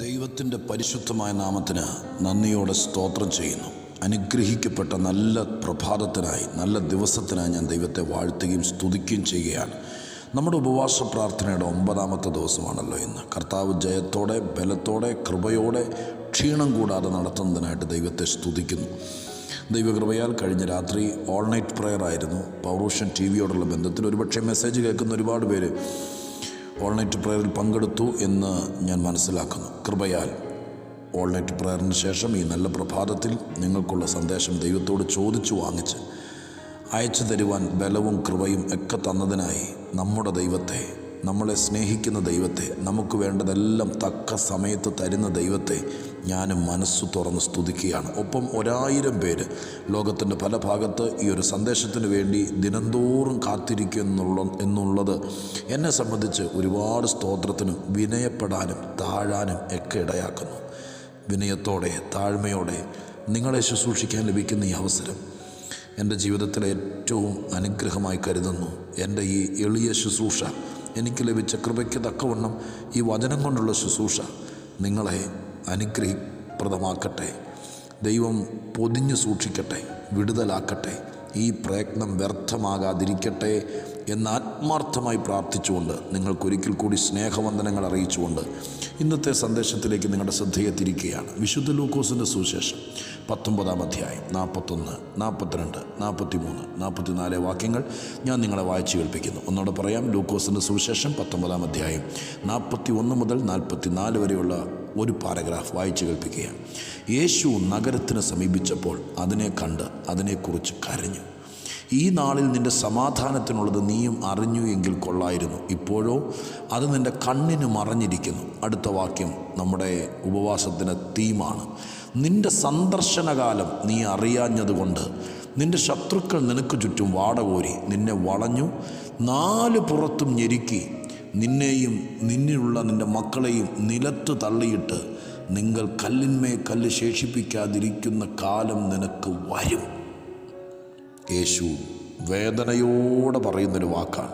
ദൈവത്തിന്റെ പരിശുദ്ധമായ നാമത്തിന് നന്ദിയോടെ സ്തോത്രം ചെയ്യുന്നു. അനുഗ്രഹിക്കപ്പെട്ട നല്ല പ്രഭാതത്തിനായി നല്ല ദിവസത്തിനായി ഞാൻ ദൈവത്തെ വാഴ്ത്തുകയും സ്തുതിക്കുകയും ചെയ്യുകയാണ്. നമ്മുടെ ഉപവാസ പ്രാർത്ഥനയുടെ ഒമ്പതാമത്തെ ദിവസമാണല്ലോ ഇന്ന്. കർത്താവ് ജയത്തോടെ ബലത്തോടെ കൃപയോടെ ക്ഷീണം കൂടാതെ നടത്തുന്നതിനായിട്ട് ദൈവത്തെ സ്തുതിക്കുന്നു. ദൈവകൃപയാൽ കഴിഞ്ഞ രാത്രി ഓൾ നൈറ്റ് പ്രെയർ ആയിരുന്നു. പൗറൂഷൻ ടി വിയോടുള്ള ബന്ധത്തിൽ ഒരുപക്ഷെ മെസ്സേജ് കേൾക്കുന്ന ഒരുപാട് പേര് ഓൾ നൈറ്റ് പ്രയറിൽ പങ്കെടുത്തു എന്ന് ഞാൻ മനസ്സിലാക്കുന്നു. കൃപയാൽ ഓൾ നൈറ്റ് പ്രയറിന് ശേഷം ഈ നല്ല പ്രഭാതത്തിൽ നിങ്ങൾക്കുള്ള സന്ദേശം ദൈവത്തോട് ചോദിച്ചു വാങ്ങിച്ച് അയച്ചു തരുവാൻ ബലവും കൃപയും ഒക്കെ തന്നതിനായി നമ്മുടെ ദൈവത്തെ നമ്മളെ സ്നേഹിക്കുന്ന ദൈവത്തെ നമുക്ക് വേണ്ടതെല്ലാം തക്ക സമയത്ത് തരുന്ന ദൈവത്തെ ഞാനും മനസ്സ് തുറന്ന് സ്തുതിക്കുകയാണ്. ഒപ്പം ഒരായിരം പേര് ലോകത്തിന്റെ പല ഭാഗത്ത് ഈ ഒരു സന്ദേശത്തിന് വേണ്ടി ദിനംതോറും കാത്തിരിക്കുന്നുള്ള എന്നുള്ളത് എന്നെ സംബന്ധിച്ച് ഒരുപാട് സ്തോത്രത്തിനും വിനയപ്പെടാനും താഴാനും ഒക്കെ ഇടയാക്കുന്നു. വിനയത്തോടെ താഴ്മയോടെ നിങ്ങളെ ശുശ്രൂഷിക്കാൻ ലഭിക്കുന്ന ഈ അവസരം എന്റെ ജീവിതത്തിലെ ഏറ്റവും അനുഗ്രഹമായി കരുതുന്നു. എന്റെ ഈ എളിയ ശുശ്രൂഷ എനിക്ക് ലഭിച്ച കൃപയ്ക്ക് തക്കവണ്ണം ഈ വചനം കൊണ്ടുള്ള ശുശ്രൂഷ നിങ്ങളെ അനുഗ്രഹിപ്രദമാക്കട്ടെ. ദൈവം പൊതിഞ്ഞു സൂക്ഷിക്കട്ടെ വിടുതലാക്കട്ടെ ഈ പ്രയത്നം വ്യർത്ഥമാകാതിരിക്കട്ടെ എന്ന് ആത്മാർത്ഥമായി പ്രാർത്ഥിച്ചുകൊണ്ട് നിങ്ങൾക്കൊരിക്കൽ കൂടി സ്നേഹവന്ദനങ്ങൾ അറിയിച്ചുകൊണ്ട് ഇന്നത്തെ സന്ദേശത്തിലേക്ക് നിങ്ങളുടെ ശ്രദ്ധയെ തിരിക്കുകയാണ്. വിശുദ്ധ ലൂക്കോസിന്റെ സുവിശേഷം പത്തൊമ്പതാം അധ്യായം നാൽപ്പത്തൊന്ന് നാൽപ്പത്തിരണ്ട് നാൽപ്പത്തി മൂന്ന് നാൽപ്പത്തിനാല് വാക്യങ്ങൾ ഞാൻ നിങ്ങളെ വായിച്ചു കേൾപ്പിക്കുന്നു. ഒന്നുകൂടെ പറയാം ലൂക്കോസിന്റെ സുവിശേഷം പത്തൊമ്പതാം അധ്യായം നാൽപ്പത്തി ഒന്ന് മുതൽ നാൽപ്പത്തി നാല് വരെയുള്ള ഒരു പാരഗ്രാഫ് വായിച്ചു കേൾപ്പിക്കുകയാണ്. യേശു നഗരത്തിന് സമീപിച്ചപ്പോൾ അതിനെ കണ്ട് അതിനെക്കുറിച്ച് കരഞ്ഞു. ഈ നാളിൽ നിന്റെ സമാധാനത്തിനുള്ളത് നീയും അറിഞ്ഞു എങ്കിൽ കൊള്ളായിരുന്നു. ഇപ്പോഴോ അത് നിന്റെ കണ്ണിന് മറഞ്ഞിരിക്കുന്നു അടുത്ത വാക്യം നമ്മുടെ ഉപവാസത്തിന് തീമാണ്. നിന്റെ സന്ദർശനകാലം നീ അറിയാഞ്ഞതുകൊണ്ട് നിന്റെ ശത്രുക്കൾ നിനക്ക് ചുറ്റും വാടകോരി നിന്നെ വളഞ്ഞു നാല് പുറത്തും ഞെരുക്കി നിന്നെയും നിന്നിലുള്ള നിന്റെ മക്കളെയും നിലത്ത് തള്ളിയിട്ട് നിങ്ങൾ കല്ലിന്മേ കല്ല് ശേഷിപ്പിക്കാതിരിക്കുന്ന കാലം നിനക്ക് വരും. യേശു വേദനയോടെ പറയുന്നൊരു വാക്കാണ്.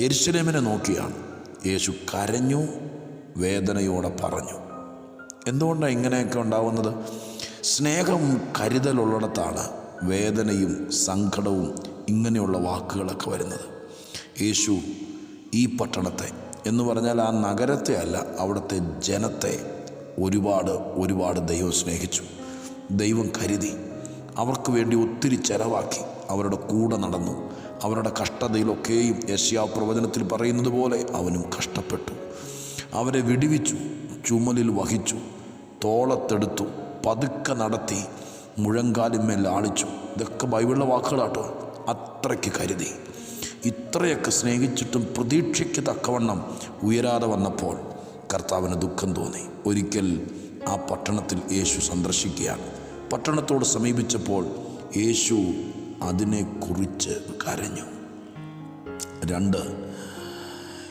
എരിശിലേമിനെ നോക്കിയാണ്. യേശു കരഞ്ഞു വേദനയോടെ പറഞ്ഞു. എന്തുകൊണ്ടാണ് ഇങ്ങനെയൊക്കെ ഉണ്ടാവുന്നത്? സ്നേഹം കരുതലുള്ളിടത്താണ് വേദനയും സങ്കടവും ഇങ്ങനെയുള്ള വാക്കുകളൊക്കെ വരുന്നത്. യേശു ഈ പട്ടണത്തെ എന്ന് പറഞ്ഞാൽ ആ നഗരത്തെ അല്ല അവിടുത്തെ ജനത്തെ ഒരുപാട് ഒരുപാട് ദൈവം സ്നേഹിച്ചു. ദൈവം കരുതി. അവർക്ക് വേണ്ടി ഒത്തിരി ചെലവാക്കി അവരുടെ കൂടെ നടന്നു. അവരുടെ കഷ്ടതയിലൊക്കെയും യശ്യാ പ്രവചനത്തിൽ പറയുന്നത് പോലെ അവനും കഷ്ടപ്പെട്ടു. അവരെ വിടിവിച്ചു ചുമലിൽ വഹിച്ചു തോളത്തെടുത്തു പതുക്കെ നടത്തി മുഴങ്കാലിന്മേൽ ആളിച്ചു. ഇതൊക്കെ ബൈബിളിലെ വാക്കുകളാട്ടോ. അത്രയ്ക്ക് കരുതി. ഇത്രയൊക്കെ സ്നേഹിച്ചിട്ടും പ്രതീക്ഷയ്ക്ക് തക്കവണ്ണം ഉയരാതെ വന്നപ്പോൾ കർത്താവിന് ദുഃഖം തോന്നി. ഒരിക്കൽ ആ പട്ടണത്തിൽ യേശു സന്ദർശിക്കുകയാണ്. പട്ടണത്തോട് സമീപിച്ചപ്പോൾ യേശു അതിനെക്കുറിച്ച് കരഞ്ഞു. രണ്ട്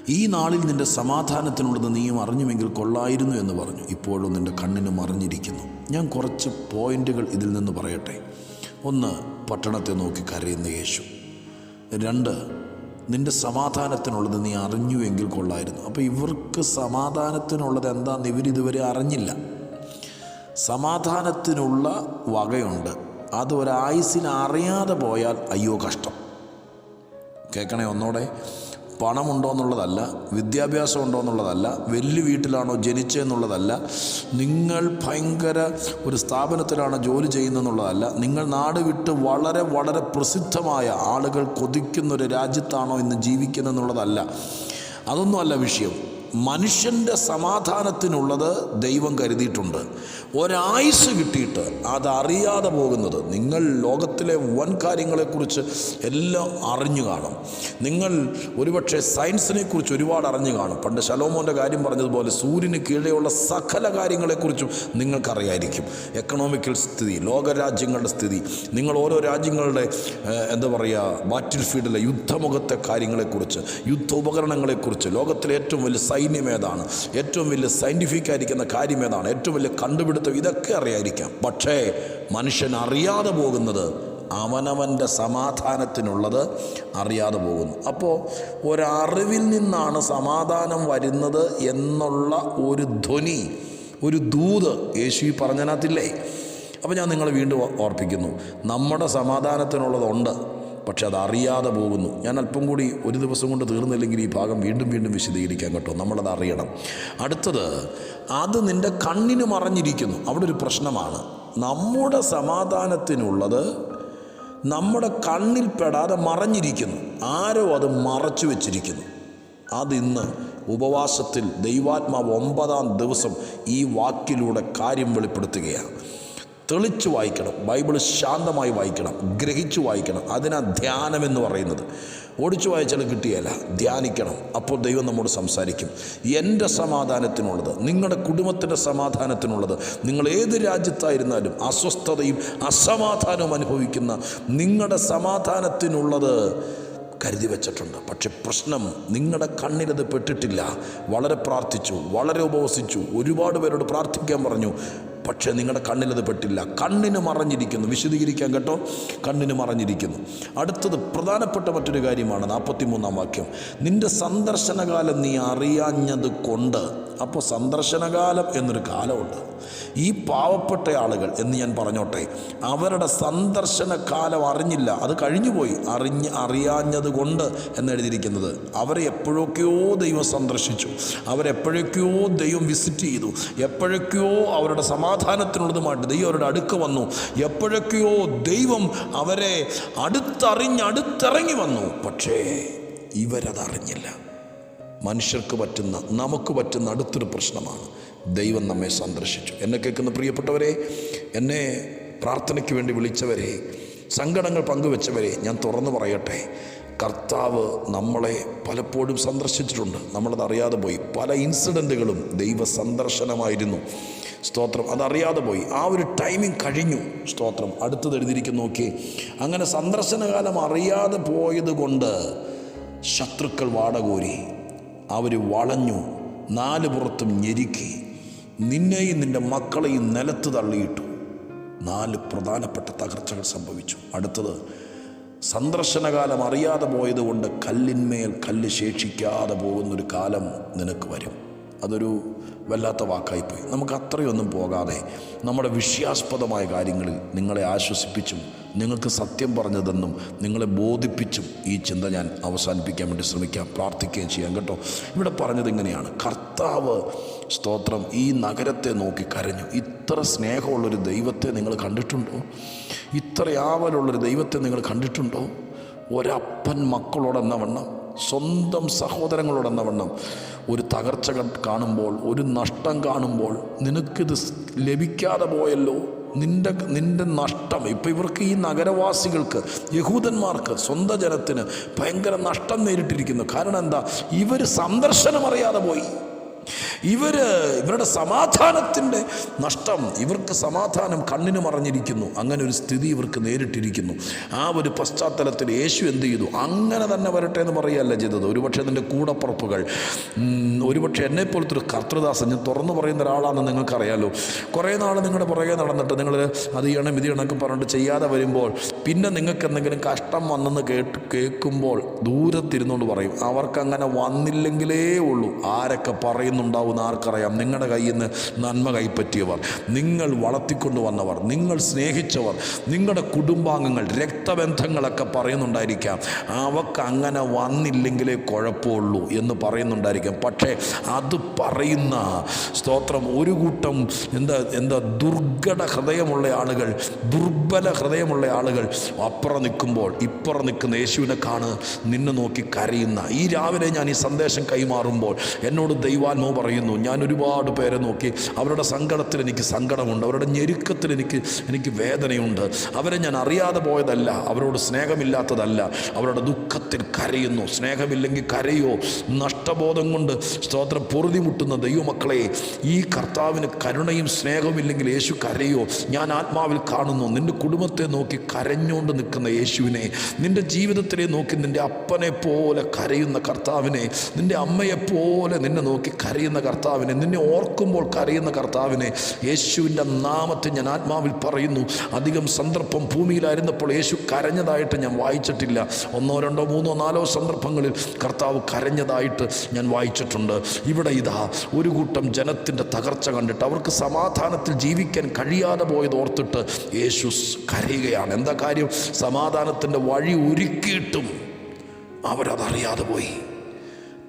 ഈ നാളിൽ നിന്റെ സമാധാനത്തിനുള്ളത് നീയും അറിഞ്ഞുമെങ്കിൽ കൊള്ളായിരുന്നു എന്ന് പറഞ്ഞു. ഇപ്പോഴും നിന്റെ കണ്ണിന് മറിഞ്ഞിരിക്കുന്നു ഞാൻ കുറച്ച് പോയിന്റുകൾ ഇതിൽ നിന്ന് പറയട്ടെ. ഒന്ന് പട്ടണത്തെ നോക്കി കരയുന്ന യേശു. രണ്ട് നിന്റെ സമാധാനത്തിനുള്ളത് നീ അറിഞ്ഞുവെങ്കിൽ കൊള്ളായിരുന്നു. അപ്പോൾ ഇവർക്ക് സമാധാനത്തിനുള്ളത് എന്താണെന്ന് ഇവരിതുവരെ അറിഞ്ഞില്ല. സമാധാനത്തിനുള്ള വകയുണ്ട്. അത് ഒരായുസിന് അറിയാതെ പോയാൽ അയ്യോ കഷ്ടം. കേൾക്കണേ ഒന്നോടെ? പണമുണ്ടോ എന്നുള്ളതല്ല വിദ്യാഭ്യാസം ഉണ്ടോ എന്നുള്ളതല്ല വലിയ വീട്ടിലാണോ ജനിച്ചതെന്നുള്ളതല്ല നിങ്ങൾ ഭയങ്കര ഒരു സ്ഥാപനത്തിലാണോ ജോലി ചെയ്യുന്നതെന്നുള്ളതല്ല നിങ്ങൾ നാട് വിട്ട് വളരെ വളരെ പ്രസിദ്ധമായ ആളുകൾ കൊതിക്കുന്ന ഒരു രാജ്യത്താണോ ഇന്ന് ജീവിക്കുന്നതെന്നുള്ളതല്ല. അതൊന്നുമല്ല വിഷയം. മനുഷ്യന്റെ സമാധാനത്തിനുള്ളത് ദൈവം കരുതിയിട്ടുണ്ട്. ഒരായുസ് കിട്ടിയിട്ട് അതറിയാതെ പോകുന്നത് നിങ്ങൾ ലോകത്തിലെ വൻ കാര്യങ്ങളെക്കുറിച്ച് എല്ലാം അറിഞ്ഞു കാണും. നിങ്ങൾ ഒരുപക്ഷെ സയൻസിനെ കുറിച്ച് ഒരുപാട് അറിഞ്ഞു കാണും. പണ്ട് ശലോമോന്റെ കാര്യം പറഞ്ഞതുപോലെ സൂര്യന് കീഴെയുള്ള സകല കാര്യങ്ങളെക്കുറിച്ചും നിങ്ങൾക്കറിയായിരിക്കും. എക്കണോമിക്കൽ സ്ഥിതി ലോകരാജ്യങ്ങളുടെ സ്ഥിതി നിങ്ങൾ ഓരോ രാജ്യങ്ങളുടെ എന്താ പറയുക ബാറ്റിൽ ഫീൽഡിലെ യുദ്ധമുഖത്തെ കാര്യങ്ങളെക്കുറിച്ച് യുദ്ധ ഉപകരണങ്ങളെക്കുറിച്ച് ലോകത്തിലെ ഏറ്റവും വലിയ സൈന്യം ഏതാണ്? ഏറ്റവും വലിയ സയന്റിഫിക് ആയിരിക്കുന്ന കാര്യം ഏതാണ്? ഏറ്റവും വലിയ കണ്ടുപിടുത്തം ഇതൊക്കെ അറിയാതിരിക്കാം. പക്ഷേ മനുഷ്യൻ അറിയാതെ പോകുന്നത് അവനവന്റെ സമാധാനത്തിനുള്ളത് അറിയാതെ പോകുന്നു. അപ്പോൾ ഒരറിവിൽ നിന്നാണ് സമാധാനം വരുന്നത് എന്നുള്ള ഒരു ധ്വനി ഒരു ദൂത് യേശു പറഞ്ഞതിനകത്തില്ലേ? അപ്പോൾ ഞാൻ നിങ്ങളെ വീണ്ടും ഓർപ്പിക്കുന്നു. നമ്മുടെ സമാധാനത്തിനുള്ളതുണ്ട്. പക്ഷെ അത് അറിയാതെ പോകുന്നു. ഞാൻ അല്പം കൂടി ഒരു ദിവസം കൊണ്ട് തീർന്നില്ലെങ്കിൽ ഈ ഭാഗം വീണ്ടും വീണ്ടും വിശദീകരിക്കാൻ കേട്ടോ. നമ്മളത് അറിയണം. അടുത്തത് അത് നിന്റെ കണ്ണിന് മറഞ്ഞിരിക്കുന്നു അവിടെ ഒരു പ്രശ്നമാണ്. നമ്മുടെ സമാധാനത്തിനുള്ളത് നമ്മുടെ കണ്ണിൽ പെടാതെ മറഞ്ഞിരിക്കുന്നു. ആരോ അത് മറച്ചു വെച്ചിരിക്കുന്നു. അതിന്ന് ഉപവാസത്തിൽ ദൈവാത്മാവ് ഒമ്പതാം ദിവസം ഈ വാക്കിലൂടെ കാര്യം വെളിപ്പെടുത്തുകയാണ്. തെളിച്ച് വായിക്കണം. ബൈബിൾ ശാന്തമായി വായിക്കണം. ഗ്രഹിച്ച് വായിക്കണം. അതിനാ ധ്യാനം എന്ന് പറയുന്നത്. ഓടിച്ചു വായിച്ചാൽ കിട്ടിയല്ല ധ്യാനിക്കണം. അപ്പോൾ ദൈവം നമ്മോട് സംസാരിക്കും. എന്റെ സമാധാനത്തിനുള്ളത് നിങ്ങളുടെ കുടുംബത്തിന്റെ സമാധാനത്തിനുള്ളത് നിങ്ങൾ ഏത് രാജ്യത്തായിരുന്നാലും അസ്വസ്ഥതയും അസമാധാനവും അനുഭവിക്കുന്ന നിങ്ങളുടെ സമാധാനത്തിനുള്ളത് കരുതി വെച്ചിട്ടുണ്ട്. പക്ഷെ പ്രശ്നം നിങ്ങളുടെ കണ്ണിലത് പെട്ടിട്ടില്ല. വളരെ പ്രാർത്ഥിച്ചു വളരെ ഉപവസിച്ചു ഒരുപാട് പേരോട് പ്രാർത്ഥിക്കാൻ പറഞ്ഞു. പക്ഷേ നിങ്ങളുടെ കണ്ണിലത് പെട്ടില്ല. കണ്ണിന് മറഞ്ഞിരിക്കുന്നു. വിശദീകരിക്കാൻ കേട്ടോ. കണ്ണിന് മറഞ്ഞിരിക്കുന്നു. അടുത്തത് പ്രധാനപ്പെട്ട മറ്റൊരു കാര്യമാണ്. നാൽപ്പത്തി മൂന്നാം വാക്യം. നിന്റെ സന്ദർശനകാലം നീ അറിയാഞ്ഞത് കൊണ്ട്. അപ്പോൾ സന്ദർശനകാലം എന്നൊരു കാലമുണ്ട്. ഈ പാവപ്പെട്ട ആളുകൾ എന്ന് ഞാൻ പറഞ്ഞോട്ടെ അവരുടെ സന്ദർശന കാലം അറിഞ്ഞില്ല. അത് കഴിഞ്ഞുപോയി. അറിഞ്ഞ് അറിയാഞ്ഞത് കൊണ്ട് എന്നെഴുതിയിരിക്കുന്നത്. അവരെ എപ്പോഴൊക്കെയോ ദൈവം സന്ദർശിച്ചു. അവരെപ്പോഴൊക്കെയോ ദൈവം വിസിറ്റ് ചെയ്തു. എപ്പോഴൊക്കെയോ അവരുടെ സമാധാനത്തിനുള്ളതുമായിട്ട് ദൈവം അവരുടെ അടുക്ക വന്നു. എപ്പോഴൊക്കെയോ ദൈവം അവരെ അടുത്തറിഞ്ഞ് അടുത്തിറങ്ങി വന്നു. പക്ഷേ ഇവരതറിഞ്ഞില്ല. മനുഷ്യർക്ക് പറ്റുന്ന നമുക്ക് പറ്റുന്ന അടുത്തൊരു പ്രശ്നമാണ്. ദൈവം നമ്മെ സന്ദർശിച്ചു. എന്നെ കേൾക്കുന്ന പ്രിയപ്പെട്ടവരെ എന്നെ പ്രാർത്ഥനയ്ക്ക് വേണ്ടി വിളിച്ചവരെ സങ്കടങ്ങൾ പങ്കുവെച്ചവരെ ഞാൻ തുറന്നു പറയട്ടെ. കർത്താവ് നമ്മളെ പലപ്പോഴും സന്ദർശിച്ചിട്ടുണ്ട്. നമ്മളത് അറിയാതെ പോയി. പല ഇൻസിഡന്റുകളും ദൈവ സന്ദർശനമായിരുന്നു. സ്തോത്രം. അതറിയാതെ പോയി. ആ ഒരു ടൈമിംഗ് കഴിഞ്ഞു. സ്തോത്രം. അടുത്തത് എഴുതിയിരിക്കുന്നു നോക്കി. അങ്ങനെ സന്ദർശനകാലം അറിയാതെ പോയത് കൊണ്ട് ശത്രുക്കൾ വാടകോരി അവർ വളഞ്ഞു നാല് പുറത്തും ഞെരുക്കി. നിന്നെയും നിന്റെ മക്കളെയും നിലത്ത് തള്ളിയിട്ടു. നാല് പ്രധാനപ്പെട്ട തകർച്ചകൾ സംഭവിച്ചു. അടുത്തത് സന്ദർശനകാലം അറിയാതെ പോയതുകൊണ്ട് കല്ലിന്മേൽ കല്ല് ശേഷിക്കാതെ പോകുന്നൊരു കാലം നിനക്ക് വരും. അതൊരു വല്ലാത്ത വാക്കായിപ്പോയി. നമുക്ക് അത്രയൊന്നും പോകാതെ നമ്മുടെ വിഷയാസ്പദമായ കാര്യങ്ങളിൽ നിങ്ങളെ ആശ്വസിപ്പിച്ചും നിങ്ങൾക്ക് സത്യം പറഞ്ഞതെന്നും നിങ്ങളെ ബോധിപ്പിച്ചും ഈ ചിന്ത ഞാൻ അവസാനിപ്പിക്കാൻ വേണ്ടി ശ്രമിക്കാം പ്രാർത്ഥിക്കുകയും ചെയ്യാം കേട്ടോ. ഇവിടെ പറഞ്ഞത് ഇങ്ങനെയാണ്. കർത്താവ് സ്തോത്രം ഈ നഗരത്തെ നോക്കി കരഞ്ഞു. ഇത്ര സ്നേഹമുള്ളൊരു ദൈവത്തെ നിങ്ങൾ കണ്ടിട്ടുണ്ടോ? ഇത്ര ആവലുള്ളൊരു ദൈവത്തെ നിങ്ങൾ കണ്ടിട്ടുണ്ടോ? ഒരപ്പൻ മക്കളോടെന്ന വണ്ണം സ്വന്തം സഹോദരങ്ങളോടെന്ന വണ്ണം ഒരു തകർച്ച കാണുമ്പോൾ ഒരു നഷ്ടം കാണുമ്പോൾ നിനക്കിത് ലഭിക്കാതെ പോയല്ലോ. നിന്റെ നിന്റെ നഷ്ടം. ഇപ്പം ഇവർക്ക് ഈ നഗരവാസികൾക്ക് യഹൂദന്മാർക്ക് സ്വന്തം ജനത്തിന് ഭയങ്കര നഷ്ടം നേരിട്ടിരിക്കുന്നു. കാരണം എന്താ? ഇവർ സന്ദർശനം അറിയാതെ പോയി. ഇവർ ഇവരുടെ സമാധാനത്തിന്റെ നഷ്ടം ഇവർക്ക് സമാധാനം കണ്ണിന് മറഞ്ഞിരിക്കുന്നു. അങ്ങനെ ഒരു സ്ഥിതി ഇവർക്ക് നേരിട്ടിരിക്കുന്നു. ആ ഒരു പശ്ചാത്തലത്തിൽ യേശു എന്ത് ചെയ്തു? അങ്ങനെ തന്നെ വരട്ടെ എന്ന് പറയുകയല്ല ചെയ്തത്. ഒരുപക്ഷെ അതിന്റെ കൂടപ്പുറപ്പുകൾ ഒരുപക്ഷെ എന്നെപ്പോലത്തെ ഒരു കർത്തൃദാസൻ ഞാൻ തുറന്നു പറയുന്ന ഒരാളാണെന്ന് നിങ്ങൾക്കറിയാലോ. കുറേ നാൾ നിങ്ങളുടെ പുറകെ നടന്നിട്ട് നിങ്ങൾ അത് ചെയ്യണം ഇത് ചെയ്യണം പറഞ്ഞിട്ട് ചെയ്യാതെ വരുമ്പോൾ പിന്നെ നിങ്ങൾക്ക് എന്തെങ്കിലും കഷ്ടം വന്നെന്ന് കേട്ട് കേൾക്കുമ്പോൾ ദൂരത്തിരുന്നുകൊണ്ട് പറയും. അവർക്കങ്ങനെ വന്നില്ലെങ്കിലേ ഉള്ളൂ. ആരൊക്കെ പറയുന്നുണ്ടാവും എന്ന് ആർക്കറിയാം? നിങ്ങളുടെ കയ്യിൽ നിന്ന് നന്മ കൈപ്പറ്റിയവർ നിങ്ങൾ വളർത്തിക്കൊണ്ട് വന്നവർ നിങ്ങൾ സ്നേഹിച്ചവർ നിങ്ങളുടെ കുടുംബാംഗങ്ങൾ രക്തബന്ധങ്ങളൊക്കെ പറയുന്നുണ്ടായിരിക്കാം അവക്ക് അങ്ങനെ വന്നില്ലെങ്കിലേ കുഴപ്പമുള്ളൂ എന്ന് പറയുന്നുണ്ടായിരിക്കാം. പക്ഷേ അത് പറയുന്ന സ്തോത്രം ഒരു കൂട്ടം എന്താ എന്താ ദുർഘട ഹൃദയമുള്ള ആളുകൾ ദുർബല ഹൃദയമുള്ള ആളുകൾ അപ്പുറം നിൽക്കുമ്പോൾ ഇപ്പുറം നിൽക്കുന്ന യേശുവിനെ കാണ് നിന്നെ നോക്കി കരയുന്ന ഈ രാവിലെ ഞാൻ ഈ സന്ദേശം കൈമാറുമ്പോൾ എന്നോട് ദൈവാത്മാവ് പറയുന്നു. ഞാൻ ഒരുപാട് പേരെ നോക്കി. അവരുടെ സങ്കടത്തിൽ എനിക്ക് സങ്കടമുണ്ട്. അവരുടെ ഞെരുക്കത്തിൽ എനിക്ക് എനിക്ക് വേദനയുണ്ട്. അവരെ ഞാൻ അറിയാതെ പോയതല്ല. അവരോട് സ്നേഹമില്ലാത്തതല്ല. അവരുടെ ദുഃഖത്തിൽ കരയുന്നു. സ്നേഹമില്ലെങ്കിൽ കരയോ? നഷ്ടബോധം കൊണ്ട് സ്തോത്രം പൊറുതിമുട്ടുന്ന ദൈവമക്കളെ ഈ കർത്താവിന് കരുണയും സ്നേഹമില്ലെങ്കിൽ യേശു കരയോ? ഞാൻ ആത്മാവിൽ കാണുന്നു. നിന്റെ കുടുംബത്തെ നോക്കി കരഞ്ഞുകൊണ്ട് നിൽക്കുന്ന യേശുവിനെ നിന്റെ ജീവിതത്തിലെ നോക്കി നിന്റെ അപ്പനെ പോലെ കരയുന്ന കർത്താവിനെ നിന്റെ അമ്മയെ പോലെ നിന്നെ നോക്കി കരയുന്ന കർത്താവിനെ നിന്നെ ഓർക്കുമ്പോൾ കരയുന്ന കർത്താവിനെ യേശുവിന്റെ നാമത്തെ ഞാൻ ആത്മാവിൽ പറയുന്നു. അധികം സന്ദർഭം ഭൂമിയിലായിരുന്നപ്പോൾ യേശു കരഞ്ഞതായിട്ട് ഞാൻ വായിച്ചിട്ടില്ല. ഒന്നോ രണ്ടോ മൂന്നോ നാലോ സന്ദർഭങ്ങളിൽ കർത്താവ് കരഞ്ഞതായിട്ട് ഞാൻ വായിച്ചിട്ടുണ്ട്. ഇവിടെ ഇതാ ഒരു കൂട്ടം ജനത്തിന്റെ തകർച്ച കണ്ടിട്ട് അവർക്ക് സമാധാനത്തിൽ ജീവിക്കാൻ കഴിയാതെ പോയത് ഓർത്തിട്ട് യേശു കരയുകയാണ്. എന്താ കാര്യം? സമാധാനത്തിന്റെ വഴി ഒരുക്കിയിട്ടും അവരതറിയാതെ പോയി.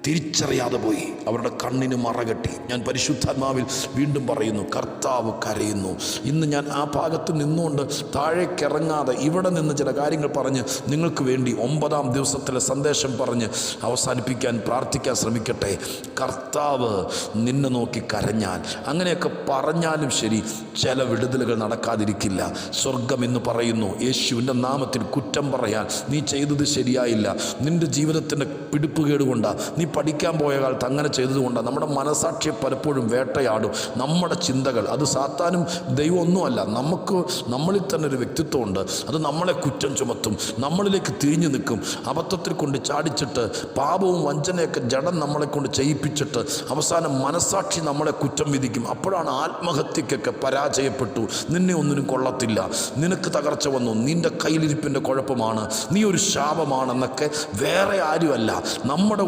തിരിച്ചറിയാതെ പോയി. അവരുടെ കണ്ണിന് മറകെട്ടി ഞാൻ പരിശുദ്ധാത്മാവിൽ വീണ്ടും പറയുന്നു കർത്താവ് കരയുന്നു. ഇന്ന് ഞാൻ ആ ഭാഗത്ത് നിന്നുകൊണ്ട് താഴേക്കിറങ്ങാതെ ഇവിടെ നിന്ന് ചില കാര്യങ്ങൾ പറഞ്ഞ് നിങ്ങൾക്ക് വേണ്ടി ഒമ്പതാം ദിവസത്തിലെ സന്ദേശം പറഞ്ഞ് അവസാനിപ്പിക്കാൻ പ്രാർത്ഥിക്കാൻ ശ്രമിക്കട്ടെ. കർത്താവ് നിന്നെ നോക്കി കരഞ്ഞാൽ അങ്ങനെയൊക്കെ പറഞ്ഞാലും ശരി ചില വിടുതലുകൾ നടക്കാതിരിക്കില്ല. സ്വർഗം എന്ന് പറയുന്നു യേശുവിന്റെ നാമത്തിൽ കുറ്റം പറയാൻ നീ ചെയ്തത് ശരിയായില്ല. നിന്റെ ജീവിതത്തിന്റെ പിടിപ്പുകേടുകൊണ്ടാണ് നീ പഠിക്കാൻ പോയ കാലത്ത് അങ്ങനെ ചെയ്തതുകൊണ്ടാണ്. നമ്മുടെ മനസാക്ഷിയെ പലപ്പോഴും വേട്ടയാടും. നമ്മുടെ ചിന്തകൾ. അത് സാത്താനും ദൈവം ഒന്നുമല്ല നമുക്ക് നമ്മളിൽ തന്നെ ഒരു വ്യക്തിത്വമുണ്ട്. അത് നമ്മളെ കുറ്റം ചുമത്തും. നമ്മളിലേക്ക് തിരിഞ്ഞു നിൽക്കും. അബദ്ധത്തിൽ കൊണ്ട് ചാടിച്ചിട്ട് പാപവും വഞ്ചനയൊക്കെ ജഡം നമ്മളെ കൊണ്ട് ചെയ്യിപ്പിച്ചിട്ട് അവസാനം മനസാക്ഷി നമ്മളെ കുറ്റം വിധിക്കും. അപ്പോഴാണ് ആത്മഹത്യക്കൊക്കെ പരാജയപ്പെട്ടു. നിന്നെ ഒന്നിനും കൊള്ളത്തില്ല. നിനക്ക് തകർച്ച വന്നു. നിന്റെ കയ്യിലിരിപ്പിന്റെ കുഴപ്പമാണ്. നീ ഒരു ശാപമാണെന്നൊക്കെ വേറെ ആരുമല്ല. നമ്മുടെ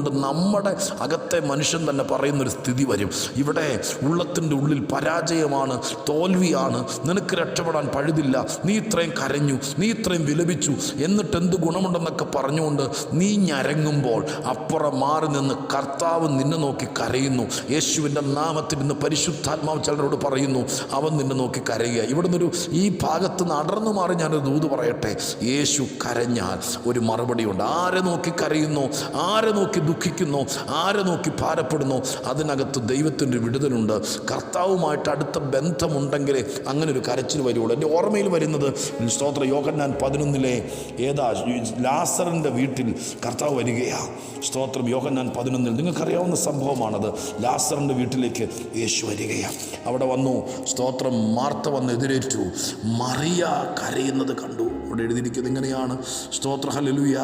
ഉള്ളിലിരുന്നുകൊണ്ട് നമ്മുടെ അകത്തെ മനുഷ്യൻ തന്നെ പറയുന്നൊരു സ്ഥിതി വരും. ഇവിടെ ഉള്ളത്തിന്റെ ഉള്ളിൽ പരാജയമാണ് തോൽവിയാണ്. നിനക്ക് രക്ഷപ്പെടാൻ പഴുതില്ല. നീ ഇത്രയും കരഞ്ഞു നീ ഇത്രയും വിലപിച്ചു. എന്നിട്ട് എന്ത് ഗുണമുണ്ടെന്നൊക്കെ പറഞ്ഞുകൊണ്ട് നീ ഞരങ്ങുമ്പോൾ അപ്പുറം മാറി നിന്ന് കർത്താവ് നിന്നെ നോക്കി കരയുന്നു. യേശുവിന്റെ നാമത്തിൽ നിന്ന് പരിശുദ്ധാത്മാവ് ചിലരോട് പറയുന്നു അവൻ നിന്നെ നോക്കി കരയുക. ഇവിടുന്ന് ഒരു ഈ ഭാഗത്ത് നടന്നു മാറി ഞാനൊരു ദൂത് പറയട്ടെ. യേശു കരഞ്ഞാൽ ഒരു മറുപടിയുണ്ട്. ആരെ നോക്കി കരയുന്നു? ആരെ നോക്കി ദുഃഖിക്കുന്നു? ആരെ നോക്കി ഭാരപ്പെടുന്നു? അതിനകത്ത് ദൈവത്തിന്റെ വിടുതലുണ്ട്. കർത്താവുമായിട്ട് അടുത്ത ബന്ധമുണ്ടെങ്കിലേ അങ്ങനെ ഒരു കരച്ചിൽ വരുള്ളൂ എന്റെ ഓർമ്മയിൽ വരുന്നത് സ്തോത്ര യോഹന്നാൻ പതിനൊന്നിലെ ഏതാ ലാസറിന്റെ വീട്ടിൽ കർത്താവ് വരികയാ. സ്തോത്രം യോഹന്നാൻ പതിനൊന്നിൽ. നിങ്ങൾക്കറിയാവുന്ന സംഭവമാണത്. ലാസറിന്റെ വീട്ടിലേക്ക് യേശു വരികയാണ് അവിടെ വന്നു സ്തോത്രം മാർത്ത വന്ന് എതിരേറ്റു. മറിയ കരയുന്നത് കണ്ടു. അവിടെ എഴുതിയിരിക്കുന്നത് ഇങ്ങനെയാണ്. സ്തോത്ര ഹലലുയ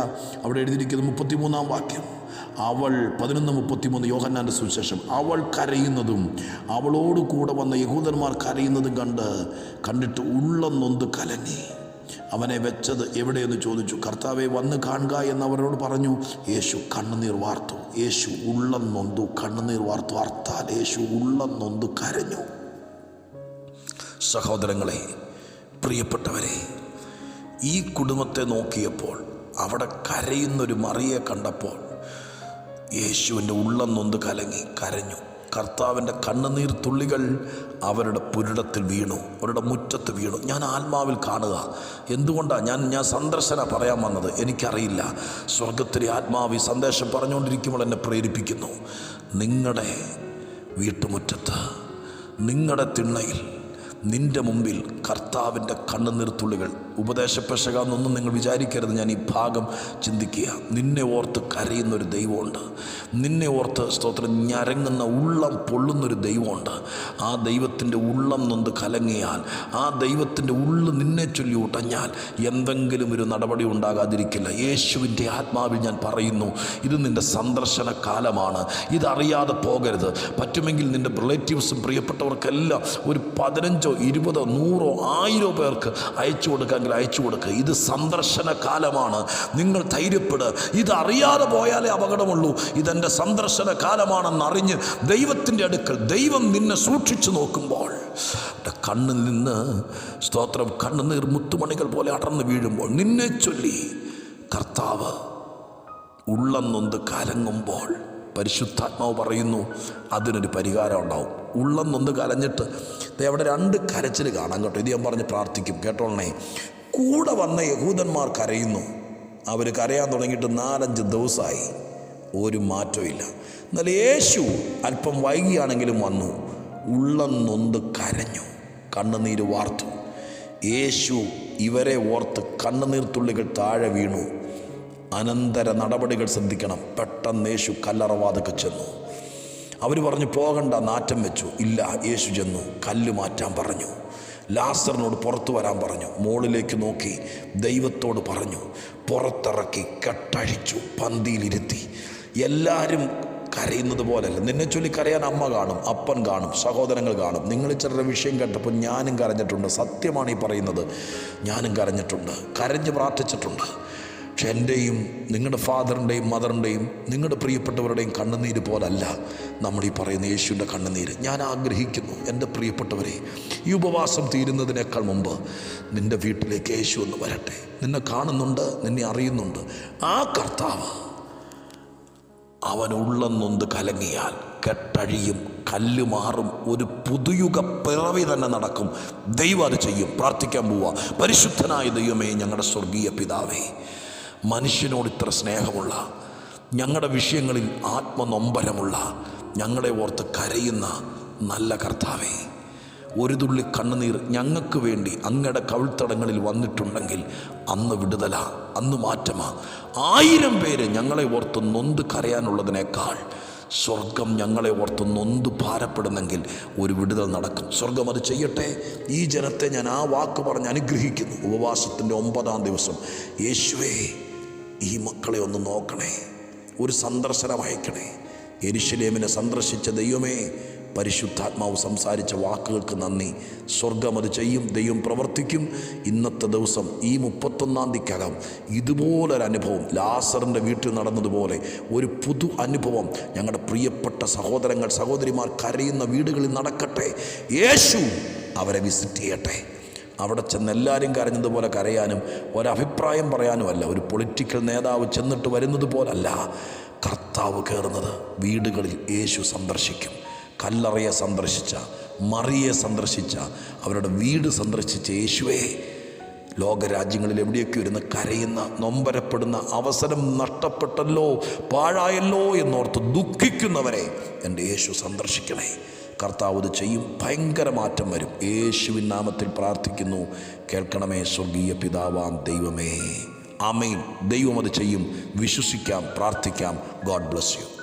അവിടെ എഴുതിയിരിക്കുന്നത് മുപ്പത്തിമൂന്നാം വാക്യം. അവൾ പതിനൊന്ന് മുപ്പത്തിമൂന്ന് യോഹന്നാന്റെ സുവിശേഷം. അവൾ കരയുന്നതും അവളോട് കൂടെ വന്ന യഹൂദന്മാർ കരയുന്നതും കണ്ട് കണ്ടിട്ട് ഉള്ളം നൊന്ത് കലങ്ങി. അവനെ വെച്ചത് എവിടെയെന്ന് ചോദിച്ചു. കർത്താവെ വന്ന് കാണുക എന്നവരോട് പറഞ്ഞു. യേശു കണ്ണുനീർ വാർത്തു. യേശു ഉള്ളം നൊന്തു കണ്ണുനീർ വാർത്തു. വാർത്താൽ യേശു ഉള്ളം നൊന്തു കരഞ്ഞു. സഹോദരങ്ങളെ പ്രിയപ്പെട്ടവരെ ഈ കുടുംബത്തെ നോക്കിയപ്പോൾ അവിടെ കരയുന്നൊരു മറിയെ കണ്ടപ്പോൾ യേശുവിന്റെ ഉള്ളം നൊന്ത് കലങ്ങി കരഞ്ഞു. കർത്താവിന്റെ കണ്ണുനീർ തുള്ളികൾ അവരുടെ പുരിടത്തിൽ വീണു അവരുടെ മുറ്റത്ത് വീണു. ഞാൻ ആത്മാവിൽ കാണുക. എന്തുകൊണ്ടാണ് ഞാൻ ഞാൻ സന്ദർശന പറയാൻ വന്നത്? എനിക്കറിയില്ല. സ്വർഗത്തിലെ ആത്മാവ് ഈ സന്ദേശം പറഞ്ഞുകൊണ്ടിരിക്കുമ്പോൾ എന്നെ പ്രേരിപ്പിക്കുന്നു. നിങ്ങളുടെ വീട്ടുമുറ്റത്ത് നിങ്ങളുടെ തിണ്ണയിൽ നിന്റെ മുമ്പിൽ കർത്താവിന്റെ കണ്ണുനീർത്തുള്ളികൾ. ഉപദേശപെശക എന്നൊന്നും നിങ്ങൾ വിചാരിക്കരുത്. ഞാൻ ഈ ഭാഗം ചിന്തിക്കുക. നിന്നെ ഓർത്ത് കരയുന്ന ഒരു ദൈവമുണ്ട്. നിന്നെ ഓർത്ത് സ്തോത്രം ഞരങ്ങുന്ന ഉള്ളം പൊള്ളുന്നൊരു ദൈവമുണ്ട്. ആ ദൈവത്തിന്റെ ഉള്ളം നൊന്ന് കലങ്ങിയാൽ ആ ദൈവത്തിന്റെ ഉള്ളു നിന്നെ ചൊല്ലി ഉടഞ്ഞാൽ എന്തെങ്കിലും ഒരു നടപടി ഉണ്ടാകാതിരിക്കില്ല. യേശുവിന്റെ ആത്മാവിൽ ഞാൻ പറയുന്നു ഇത് നിന്റെ സന്ദർശന കാലമാണ്. ഇതറിയാതെ പോകരുത്. പറ്റുമെങ്കിൽ നിന്റെ റിലേറ്റീവ്സും പ്രിയപ്പെട്ടവർക്കെല്ലാം ഒരു പതിനഞ്ചോ ഇരുപതോ നൂറോ ആയിരോ പേർക്ക് അയച്ചു കൊടുക്കാമെങ്കിൽ അയച്ചു കൊടുക്കുക ഇത് സന്ദർശന കാലമാണ്. നിങ്ങൾ ധൈര്യപ്പെട്. ഇതറിയാതെ പോയാലേ അപകടമുള്ളൂ. ഇതെന്റെ സന്ദർശന കാലമാണെന്നറിഞ്ഞ് ദൈവത്തിന്റെ അടുക്കൽ ദൈവം നിന്നെ സൂക്ഷിച്ചു നോക്കുമ്പോൾ കണ്ണിൽ നിന്ന് സ്തോത്രം കണ്ണുനീർ മുത്തുമണികൾ പോലെ അടർന്നു വീഴുമ്പോൾ നിന്നെ ചൊല്ലി കർത്താവ് ഉള്ളം കലങ്ങുമ്പോൾ പരിശുദ്ധാത്മാവ് പറയുന്നു അതിനൊരു പരിഹാരം ഉണ്ടാവും. ഉള്ളം കലഞ്ഞിട്ട് അവിടെ രണ്ട് കരച്ചിൽ കാണാം കേട്ടോ. ഇത് ഞാൻ പറഞ്ഞ് പ്രാർത്ഥിക്കും. കേട്ടോളണേ കൂടെ വന്ന യഹൂദന്മാർ കരയുന്നു. അവർ കരയാൻ തുടങ്ങിയിട്ട് നാലഞ്ച് ദിവസമായി ഒരു മാറ്റമില്ല എന്നാൽ യേശു അല്പം വൈകിയാണെങ്കിലും വന്നു. ഉള്ളം നൊന്ത് കരഞ്ഞു. കണ്ണുനീര് വാർത്തു. യേശു ഇവരെ ഓർത്ത് കണ്ണുനീർത്തുള്ളികൾ താഴെ വീണു. അനന്തര നടപടികൾ ശ്രദ്ധിക്കണം പെട്ടെന്ന് യേശു കല്ലറവാതൊക്കെ ചെന്നു. അവർ പറഞ്ഞു പോകണ്ട നാറ്റം വെച്ചു. ഇല്ല യേശു ചെന്നു കല്ല് മാറ്റാൻ പറഞ്ഞു. ലാസറിനോട് പുറത്തു വരാൻ പറഞ്ഞു. മോളിലേക്ക് നോക്കി ദൈവത്തോട് പറഞ്ഞു പുറത്തിറക്കി കെട്ടഴിച്ചു പന്തിയിലിരുത്തി. എല്ലാവരും കരയുന്നത് പോലെയല്ല. നിന്നെ ചൊല്ലി കരയാൻ അമ്മ കാണും അപ്പൻ കാണും സഹോദരങ്ങൾ കാണും. നിങ്ങൾ ചിലരുടെ വിഷയം കേട്ടപ്പോൾ ഞാനും കരഞ്ഞിട്ടുണ്ട്. സത്യമാണ് ഈ പറയുന്നത്. ഞാനും കരഞ്ഞിട്ടുണ്ട്. കരഞ്ഞ് പ്രാർത്ഥിച്ചിട്ടുണ്ട്. പക്ഷെ എന്റെയും നിങ്ങളുടെ ഫാദറിന്റെയും മദറിന്റെയും നിങ്ങളുടെ പ്രിയപ്പെട്ടവരുടെയും കണ്ണുനീര് പോലല്ല നമ്മൾ ഈ പറയുന്ന യേശുവിന്റെ കണ്ണുനീര്. ഞാൻ ആഗ്രഹിക്കുന്നു എന്റെ പ്രിയപ്പെട്ടവരെ ഈ ഉപവാസം തീരുന്നതിനേക്കാൾ മുമ്പ് നിന്റെ വീട്ടിലേക്ക് യേശു ഒന്ന് വരട്ടെ. നിന്നെ കാണുന്നുണ്ട് നിന്നെ അറിയുന്നുണ്ട്. ആ കർത്താവ് അവൻ ഉള്ളെന്നൊന്ത് കലങ്ങിയാൽ കെട്ടഴിയും കല്ല് മാറും ഒരു പുതുയുഗ പിറവി തന്നെ നടക്കും. ദൈവം അത് ചെയ്യും. പ്രാർത്ഥിക്കാൻ പോവുക പരിശുദ്ധനായ ദൈവമേ ഞങ്ങളുടെ സ്വർഗീയ പിതാവേ മനുഷ്യനോട് ഇത്ര സ്നേഹമുള്ള ഞങ്ങളുടെ വിഷയങ്ങളിൽ ആത്മനൊമ്പരമുള്ള ഞങ്ങളെ ഓർത്ത് കരയുന്ന നല്ല കർത്താവേ ഒരു തുള്ളി കണ്ണുനീർ ഞങ്ങൾക്ക് വേണ്ടി അങ്ങയുടെ കവിൾത്തടങ്ങളിൽ വന്നിട്ടുണ്ടെങ്കിൽ അന്ന് വിടുതല അന്ന് മാറ്റമാ. ആയിരം പേര് ഞങ്ങളെ ഓർത്ത് നൊന്ത് കരയാനുള്ളതിനേക്കാൾ സ്വർഗം ഞങ്ങളെ ഓർത്ത് നൊന്ത് ഭാരപ്പെടുന്നെങ്കിൽ ഒരു വിടുതൽ നടക്കും. സ്വർഗം അത് ചെയ്യട്ടെ. ഈ ജനത്തെ ഞാൻ ആ വാക്ക് പറഞ്ഞ് അനുഗ്രഹിക്കുന്നു. ഉപവാസത്തിന്റെ ഒമ്പതാം ദിവസം. യേശുവേ ഈ മക്കളെ ഒന്ന് നോക്കണേ. ഒരു സന്ദർശനം അയക്കണേ. എരിശിലേമിനെ സന്ദർശിച്ച ദൈവമേ പരിശുദ്ധാത്മാവ് സംസാരിച്ച വാക്കുകൾക്ക് നന്ദി. സ്വർഗം അത് ചെയ്യും ദൈവം പ്രവർത്തിക്കും. ഇന്നത്തെ ദിവസം ഈ മുപ്പത്തൊന്നാം തീയതിക്കകം ഇതുപോലൊരനുഭവം ലാസറിന്റെ വീട്ടിൽ നടന്നതുപോലെ ഒരു പുതു അനുഭവം ഞങ്ങളുടെ പ്രിയപ്പെട്ട സഹോദരങ്ങൾ സഹോദരിമാർ കരയുന്ന വീടുകളിൽ നടക്കട്ടെ. യേശു അവരെ വിസിറ്റ് ചെയ്യട്ടെ. അവിടെ ചെന്ന് എല്ലാവരും കരഞ്ഞതുപോലെ കരയാനും ഒരഭിപ്രായം പറയാനുമല്ല. ഒരു പൊളിറ്റിക്കൽ നേതാവ് ചെന്നിട്ട് വരുന്നത് പോലല്ല. കർത്താവ് കയറുന്നത് വീടുകളിൽ യേശു സന്ദർശിക്കും. കല്ലറയെ സന്ദർശിച്ച മറിയെ സന്ദർശിച്ച അവരുടെ വീട് സന്ദർശിച്ച യേശുവേ ലോകരാജ്യങ്ങളിൽ എവിടെയൊക്കെ ഇരുന്ന് കരയുന്ന നൊമ്പരപ്പെടുന്ന അവസരം നഷ്ടപ്പെട്ടല്ലോ പാഴായല്ലോ എന്നോർത്ത് ദുഃഖിക്കുന്നവരെ എന്റെ യേശു സന്ദർശിക്കണേ. കർത്താവ് ഇത് ചെയ്യും. ഭയങ്കര മാറ്റം വരും. യേശുവിൻ നാമത്തിൽ പ്രാർത്ഥിക്കുന്നു. കേൾക്കണമേ സ്വർഗീയ പിതാവാം ദൈവമേ. ആമേൻ. ദൈവം അത് ചെയ്യും. വിശ്വസിക്കാം പ്രാർത്ഥിക്കാം. God bless you.